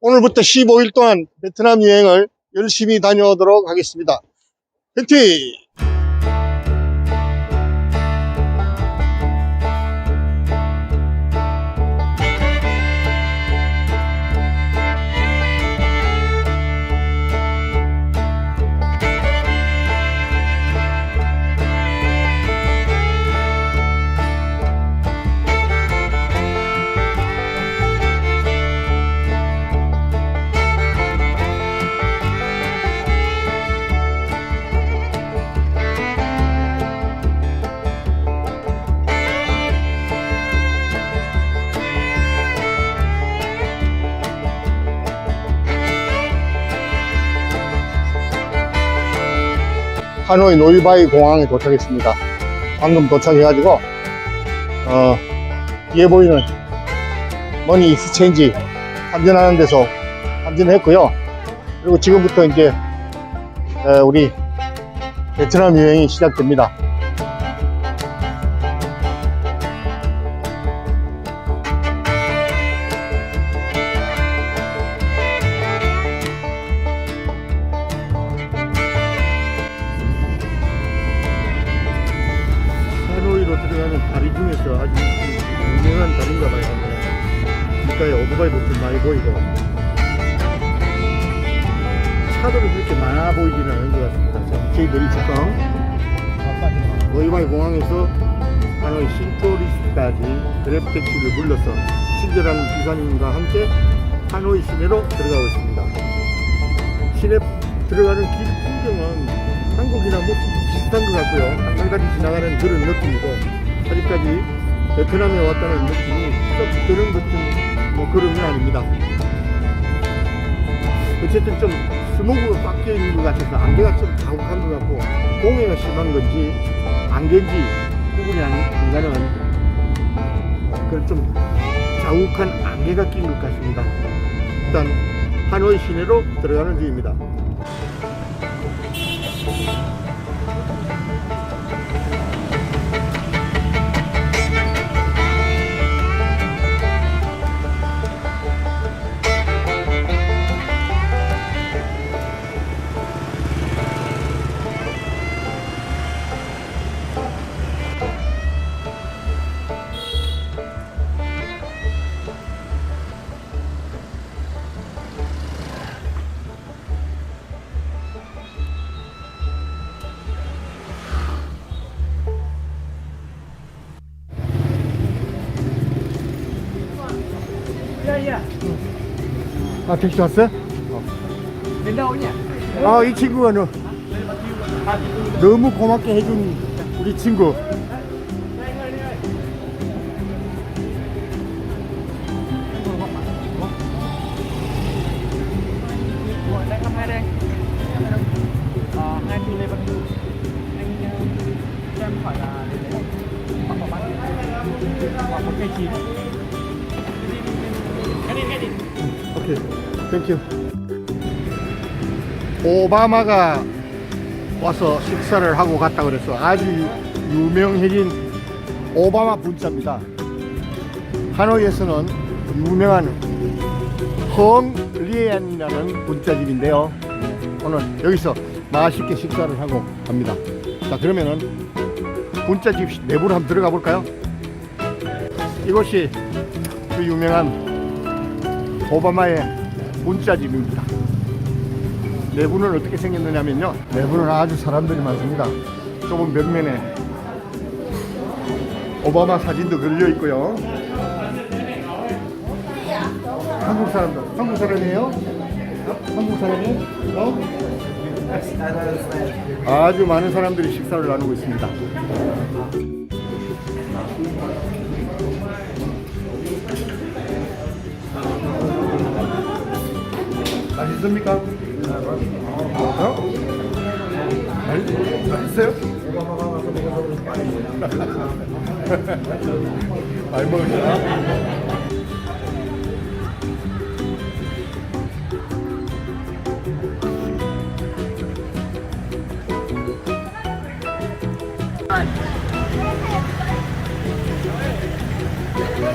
오늘부터 15일 동안 베트남 여행을 열심히 다녀오도록 하겠습니다. 벤티! 하노이 노이바이 공항에 도착했습니다. 방금 도착해가지고, 어, 뒤에 보이는 머니 익스체인지 환전하는 데서 환전을 했고요. 그리고 지금부터 이제, 에, 우리 베트남 여행이 시작됩니다. 다리인가 봐요. 길가에 오토바이 버튼 많이 보이고 차들이 그렇게 많아 보이지는 않은 것 같습니다. 자, 저희들이 지금 노이바이 공항에서 하노이 신토리스까지 그랩 택시를 불러서 친절한 기사님과 함께 하노이 시내로 들어가고 있습니다. 시내 들어가는 길 풍경은 한국이나 뭐 비슷한 것 같고요. 한강다리 지나가는 그런 느낌이고 아직까지 베트남에 왔다는 느낌이 썩 드는 같은 뭐 그런 건 아닙니다. 어쨌든 좀 스모그가 깎여 있는 것 같아서 안개가 좀 자욱한 것 같고 공해가 심한 건지 안개인지 구분이 안, 안 가는 그런 좀 자욱한 안개가 낀 것 같습니다. 일단 하노이 시내로 들어가는 중입니다. 아 택시 nhỉ? 아, 이 친구가 너, 너무 고맙게 해준 우리 친구. Rồi, đang 오케이, 땡큐. 오바마가 와서 식사를 하고 갔다 그래서 아주 유- 유명해진 오바마 분짜입니다. 하노이에서는 유명한 헝리엔이라는 분짜집인데요. 오늘 여기서 맛있게 식사를 하고 갑니다. 자, 그러면은 분짜집 내부로 한번 들어가 볼까요? 이곳이 그 유명한 오바마의 문자집입니다. 내부는 어떻게 생겼느냐면요. 내부는 아주 사람들이 많습니다. 좁은 벽면에 오바마 사진도 걸려 있고요. 한국 사람들, 한국 사람이에요? 한국 사람이에요? 어? 아주 많은 사람들이 식사를 나누고 있습니다. 있습니까? 어? 맛있, 맛있어요? 많이 먹으시나?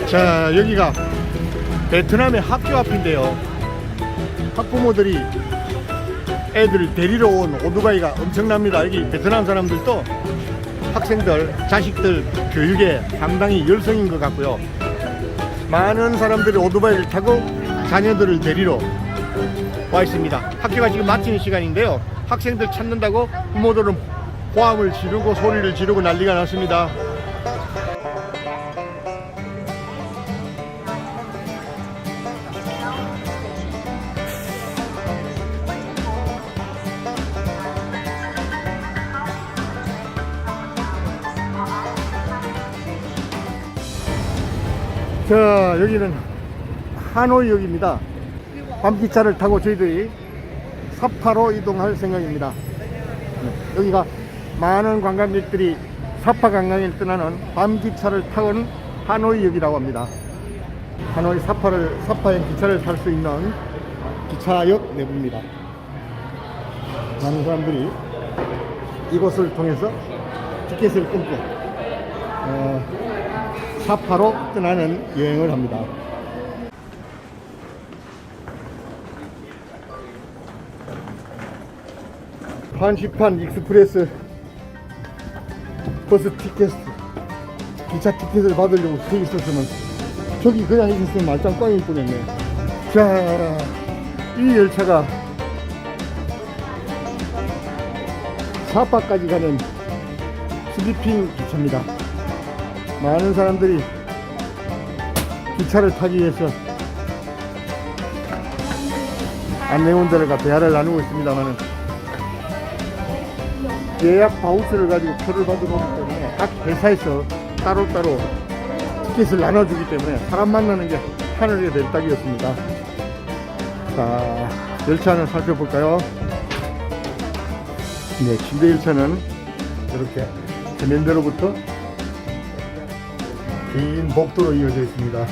자 여기가 베트남의 학교 앞인데요 학부모들이 애들 데리러 온 오토바이가 엄청납니다. 여기 베트남 사람들도 학생들, 자식들 교육에 상당히 열성인 것 같고요. 많은 사람들이 오토바이를 타고 자녀들을 데리러 와 있습니다. 학교가 지금 마치는 시간인데요. 학생들 찾는다고 부모들은 호함을 지르고 소리를 지르고 난리가 났습니다. 자, 여기는 하노이역입니다. 밤기차를 타고 저희들이 사파로 이동할 생각입니다. 네, 여기가 많은 관광객들이 사파 관광을 떠나는 밤기차를 타고는 하노이역이라고 합니다. 하노이 사파를 사파행 기차를 탈 수 있는 기차역 내부입니다. 많은 사람들이 이곳을 통해서 티켓을 끊고 어, 사파로 떠나는 여행을 합니다. 한시판 익스프레스 버스 티켓 기차 티켓을 받으려고 서 있었으면 저기 그냥 있었으면 말짱 꽝일 뻔했네 자이 열차가 사파까지 가는 슬리핑 기차입니다 많은 사람들이 기차를 타기 위해서 안내원들과 대화를 나누고 있습니다만은 예약 바우스를 가지고 표를 받으러 오기 때문에 각 회사에서 따로따로 티켓을 나눠주기 때문에 사람 만나는 게 하늘의 벨딱이었습니다. 자, 열차는 살펴볼까요? 네, 침대 열차는 이렇게 대면대로부터 긴 복도로 이어져 있습니다.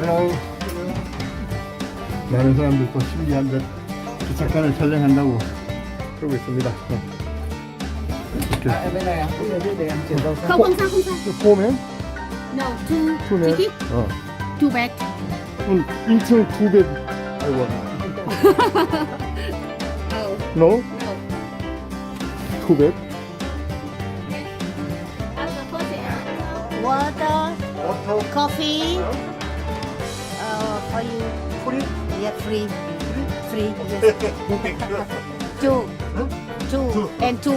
네. 많은 사람들 또 신기한 듯 기차칸을 촬영한다고 그러고 있습니다. 네. 이렇게. Không không sao không sao. 그 포맨? No, two Two ticket, 어. two bag. 음, 1층 900. 아이고. No? No, 900. Water, coffee. Uh, for you. 프리 Yeah, free. Free. Yes. two. Two and two.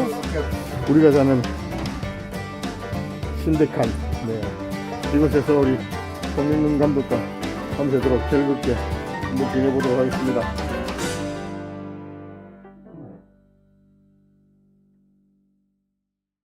우리가 사는 신대칸 네. 이곳에서 우리 송민근 감독과 밤새도록 즐겁게 한번 지내보도록 하겠습니다.